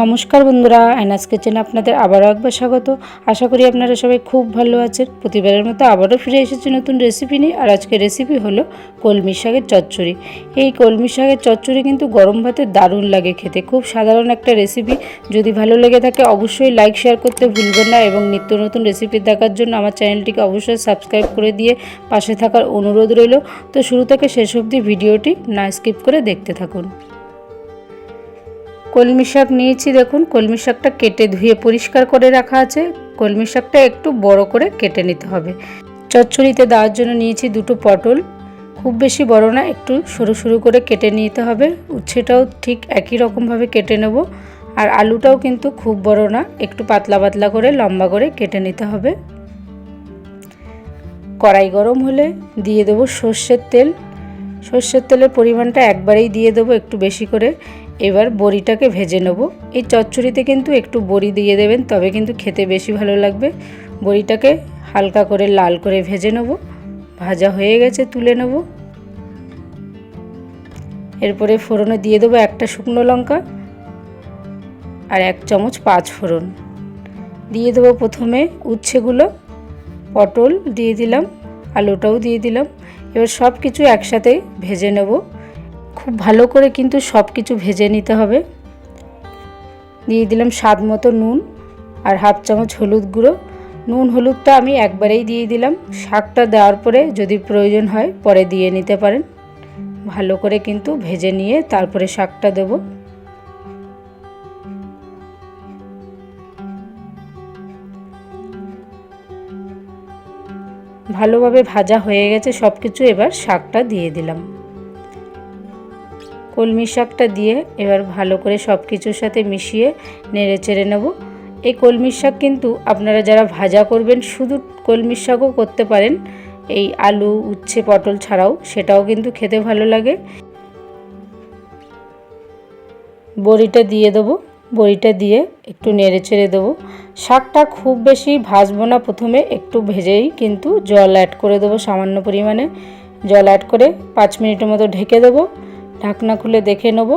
নমস্কার বন্ধুরা, অ্যানাস কিচেনে আপনাদের আবারও একবার স্বাগত। আশা করি আপনারা সবাই খুব ভালো আছেন। প্রতিবারের মতো আবারও ফিরে এসেছি নতুন রেসিপি নিয়ে। আর আজকের রেসিপি হলো কলমি শাকের চচ্চড়ি। এই কলমি শাকের চচ্চড়ি কিন্তু গরম ভাতে দারুণ লাগে খেতে। খুব সাধারণ একটা রেসিপি যদি ভালো লেগে থাকে, অবশ্যই লাইক শেয়ার করতে ভুলবেন না এবং নিত্য নতুন রেসিপি দেখার জন্য আমার চ্যানেলটিকে অবশ্যই সাবস্ক্রাইব করে দিয়ে পাশে থাকার অনুরোধ রইল। তো শুরু থেকে শেষ অবধি ভিডিওটি না স্কিপ করে দেখতে থাকুন। কলমি শাক নিয়েছি, দেখুন। কলমি শাকটা কেটে ধুয়ে পরিষ্কার করে রাখা আছে। কলমি শাকটা একটু বড় করে কেটে নিতে হবে। চচ্চড়িতে দেওয়ার জন্য নিয়েছি দুটো পটল। খুব বেশি বড় না, একটু সরু সরু করে কেটে নিতে হবে। উচ্ছেটাও ঠিক একই রকমভাবে কেটে নেব। আর আলুটাও কিন্তু খুব বড় না, একটু পাতলা পাতলা করে লম্বা করে কেটে নিতে হবে। কড়াই গরম হলে দিয়ে দেবো সর্ষের তেল। সর্ষের তেলের পরিমাণটা একবারেই দিয়ে দেবো একটু বেশি করে। এবার বড়িটাকে ভেজে নেব। এই চচ্চড়িতে কিন্তু একটু বড়ি দিয়ে দেবেন, তবে কিন্তু খেতে বেশি ভালো লাগবে। বড়িটাকে হালকা করে লাল করে ভেজে নেব। ভাজা হয়ে গেছে, তুলে নেব। এরপরে ফোড়নে দিয়ে দেবো একটা শুকনো লঙ্কা আর এক চামচ পাঁচ ফোড়ন। দিয়ে দেবো প্রথমে উচ্ছেগুলো। পটল দিয়ে দিলাম, আলুটাও দিয়ে দিলাম। এবার সব কিছু একসাথে ভেজে নেব। খুব ভালো করে কিন্তু সব কিছু ভেজে নিতে হবে। দিয়ে দিলাম স্বাদ মতো নুন আর হাফ চামচ হলুদ গুঁড়ো। নুন হলুদটা আমি একবারেই দিয়ে দিলাম। শাকটা দেওয়ার পরে যদি প্রয়োজন হয় পরে দিয়ে নিতে পারেন। ভালো করে কিন্তু ভেজে নিয়ে তারপরে শাকটা দেবো। ভালোভাবে ভাজা হয়ে গেছে সব কিছু এবার শাকটা দিয়ে দিলাম। কলমি শাকটা দিয়ে এবার ভালো করে সব কিছুর সাথে মিশিয়ে নেড়ে চেড়ে নেব। এই কলমি শাক কিন্তু আপনারা যারা ভাজা করবেন, শুধু কলমি শাকও করতে পারেন। এই আলু, উচ্ছে, পটল ছাড়াও সেটাও কিন্তু খেতে ভালো লাগে। বড়িটা দিয়ে দেবো। বড়িটা দিয়ে একটু নেড়ে চেড়ে দেবো। শাকটা খুব বেশি ভাজবো না প্রথমে, একটু ভেজেই কিন্তু জল অ্যাড করে দেবো সামান্য পরিমাণে। জল অ্যাড করে পাঁচ মিনিটের মতো ঢেকে দেবো। ঢাকনা খুলে দেখে নেব,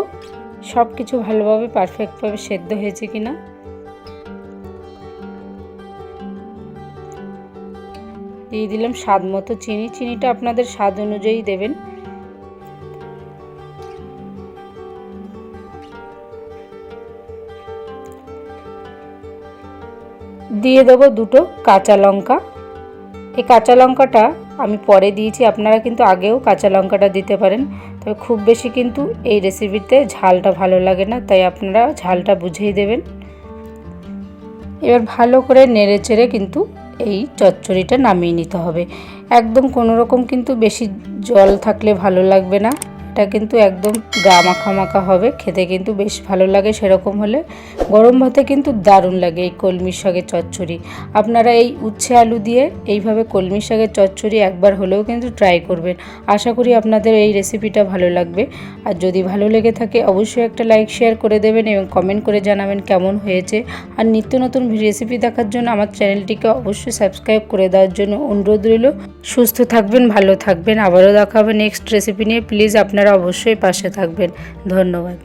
সব কিছু ভালোভাবে পারফেক্টভাবে সেদ্ধ হয়েছে কি না দিয়ে দিলাম স্বাদ মতো চিনি। চিনিটা আপনাদের স্বাদ অনুযায়ী দেবেন। দিয়ে দেবো দুটো কাঁচা লঙ্কা। এই কাঁচা লঙ্কাটা আমি পরে দিয়েছি, আপনারা কিন্তু আগেও কাঁচা লঙ্কাটা দিতে পারেন। তবে খুব বেশি কিন্তু এই রেসিপিতে ঝালটা ভালো লাগে না, তাই আপনারা ঝালটা বুঝেই দেবেন। এবার ভালো করে নেড়ে চেড়ে কিন্তু এই চচ্চড়িটা নামিয়ে নিতে হবে। একদম কোনো রকম কিন্তু বেশি জল থাকলে ভালো লাগবে না। এটা কিন্তু একদম গা মাখা মাখা হবে, খেতে কিন্তু বেশ ভালো লাগে সেরকম হলে। গরম ভাতে কিন্তু দারুণ লাগে এই কলমি শাকের চচ্চড়ি। আপনারা এই উচ্ছে আলু দিয়ে এইভাবে কলমি শাকের চচ্চড়ি একবার হলেও কিন্তু ট্রাই করবেন। আশা করি আপনাদের এই রেসিপিটা ভালো লাগবে। আর যদি ভালো লেগে থাকে, অবশ্যই একটা লাইক শেয়ার করে দেবেন এবং কমেন্ট করে জানাবেন কেমন হয়েছে। আর নিত্য নতুন রেসিপি দেখার জন্য আমার চ্যানেলটিকে অবশ্যই সাবস্ক্রাইব করে দেওয়ার জন্য অনুরোধ রইল। সুস্থ থাকবেন, ভালো থাকবেন। আবারও দেখা হবে নেক্সট রেসিপি নিয়ে। প্লিজ আপনারা অবশ্যই পাশে থাকবেন। ধন্যবাদ।